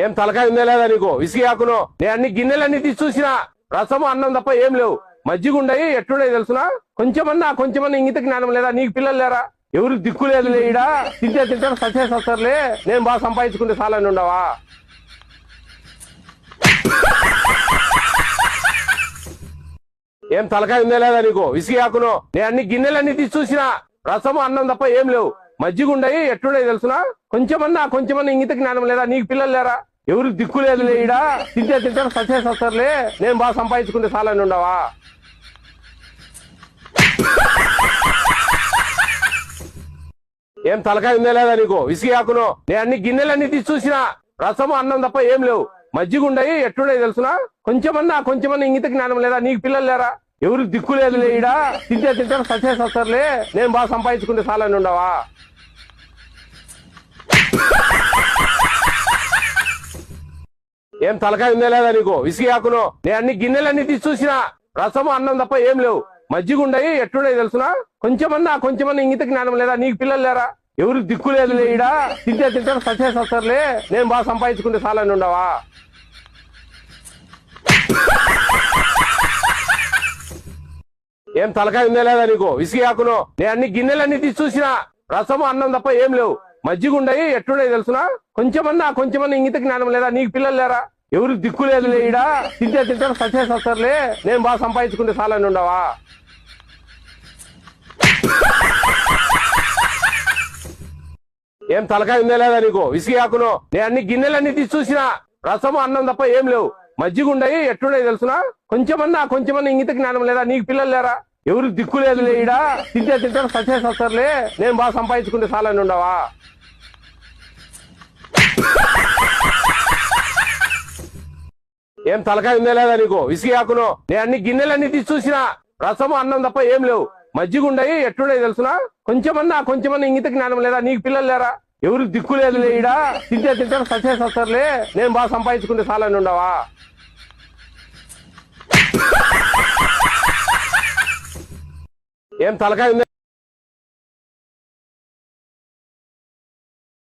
ఏం తలకాయ ఉందే లేదా నీకు? విసిగాకును నేను అన్ని గిన్నెలన్నీ తీసి చూసిన. రసము అన్నం తప్ప ఏం లేవు. మజ్జిగ ఉండయి ఎట్లుండయి తెలుసునా? కొంచెమన్నా కొంచెమన్నా ఇంగిత జ్ఞానం లేదా? నీకు పిల్లలు లేరా? ఎవరు దిక్కు లేదు లేడా తింటే తింటే సక్సెస్ వస్తారులే నేను బాగా సంపాదించుకుంటే చాలని ఉండవా? ఏం తలకాయ ఉందే లేదా నీకు? విసిగాకును నేను అన్ని గిన్నెలన్నీ తీసి చూసిన. రసము అన్నం తప్ప ఏం లేవు. మజ్జిగుండయి ఉండయి తెలుసునా? కొంచెమన్నా కొంచెమన్నా ఇంగిత జ్ఞానం లేదా? నీకు పిల్లలు లేరా? ఎవరు దిక్కు లేదు లేడా తింటే తింటే సక్సెస్ వస్తారులే. నేను బాగా సంపాదించుకుంటే చాలని ఉండవా? ఏం తలకాయ ఉందే లేదా నీకు? విసిగాకును నేను అన్ని గిన్నెలన్నీ తీసి చూసిన. రసము అన్నం తప్ప ఏం లేవు. మజ్జిగుండయి ఉండయి తెలుసునా? కొంచెమన్నా కొంచెమన్నా ఇంగిత జ్ఞానం లేదా? నీకు పిల్లలు లేరా? ఎవరు దిక్కు లేదు లేడా తింటే తింటే సక్సెస్ వస్తారులే. నేను బాగా సంపాదించుకుంటే చాలని ఉండవా? ఏం తలకాయ ఉందే లేదా నీకు? విసిగాకును నేను అన్ని గిన్నెలన్నీ తీసి చూసిన రసము అన్నం తప్ప ఏం లేవు. మజ్జిగ ఉండయి ఎట్లుండయి తెలుసునా? కొంచెమన్నా కొంచెమన్నా ఇంగిత జ్ఞానం లేదా? నీకు పిల్లలు లేరా? ఎవరు దిక్కు లేదు లేడా తింటే తింటే సక్సెస్ వస్తారులే నేను బాగా సంపాదించుకుంటే చాలని ఉండవా? ఏం తలకాయ ఉందే లేదా నీకు? విసిగాకును నేను అన్ని గిన్నెలన్నీ తీసి చూసిన రసము అన్నం తప్ప ఏం లేవు. మజ్జిగ ఉండయి ఎట్లుండయి తెలుసునా? కొంచెమన్నా కొంచెమన్నా ఇంగిత జ్ఞానం లేదా? నీకు పిల్లలు లేరా? ఎవరు దిక్కు లేదు లేడా తింటే తింటే సక్సెస్ వస్తారులే. నేను బాగా సంపాదించుకుంటే చాలని ఉండవా? ఏం తలకాయ ఉందే లేదా నీకు? విసిగి ఆకును. నేను అన్ని గిన్నెలన్నీ తీసి చూసిన. రసము అన్నం తప్ప ఏం లేవు. మజ్జిగుండయి ఉండయి తెలుసునా? కొంచెమన్నా కొంచెమన్నా ఇంగిత జ్ఞానం లేదా? నీకు పిల్లలు లేరా? ఎవరు దిక్కు లేదు లేడా తింటే తింటారు సక్సెస్ వస్తారులే. నేను బాగా సంపాదించుకుంటే చాలని ఉండవా? ఏం తలకాయ ఉందే లేదా నీకు? విసిగాకును నేను అన్ని గిన్నెలన్నీ తీసి చూసిన. రసము అన్నం తప్ప ఏం లేవు. మజ్జిగ ఉండయి ఎట్లుండయి తెలుసునా? కొంచెమన్నా కొంచెమన్నా ఇంగిత జ్ఞానం లేదా? నీకు పిల్లలు లేరా? ఎవరు దిక్కు లేదు లేడా తింటే తింటారు సక్సెస్ వస్తారులే. నేను బాగా సంపాదించుకుంటే చాలని ఉండవా? ఏం తలకాయ